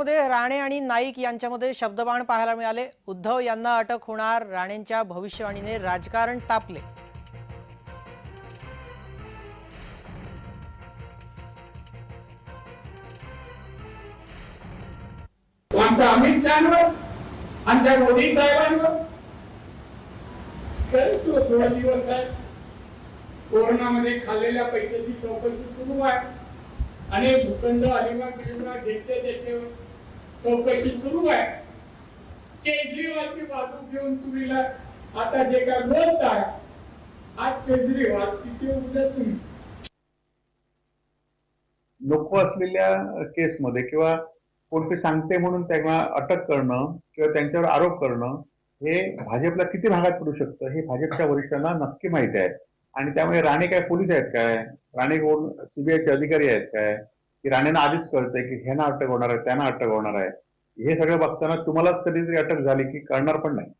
कोकणामध्ये राणे आणि नाईक यांच्यामध्ये शब्दबाण पाहायला मिळाले. उद्धव यांना अटक होणार राणेंच्या भविष्यवाणीने राजकारण तापले. आमच्या अमित शहावर आमच्या मोदी साहेबांवर. थोडा दिवस आहे. कोरोनामध्ये खाल्लेल्या पैशाची चौकशी सुरू आहे. अनेक भूखंड अलिबाग बिलिबाग घेतले त्याच्यावर. चौकशी सुरू आहे? केजरीवालची बाजू घेऊन तुम्ही आता जे काय बोलताय आज केजरीवाल तिथे उद्या तुम्ही. नको असलेल्या केसमध्ये किंवा कोणते सांगते म्हणून त्यांना अटक करणं किंवा त्यांच्यावर आरोप करणं हे भाजपला किती भागात पडू शकतं हे भाजपच्या वरिष्ठांना नक्की माहिती आहे. आणि त्यामुळे राणे काय पोलीस आहेत काय? राणे कोण? सीबीआयचे अधिकारी आहेत काय? की राणेंना आधीच कळतंय की ह्यांना अटक होणार आहे त्यांना अटक होणार आहे. हे सगळं बघताना तुम्हालाच कधीतरी अटक झाली की कळणार पण नाही.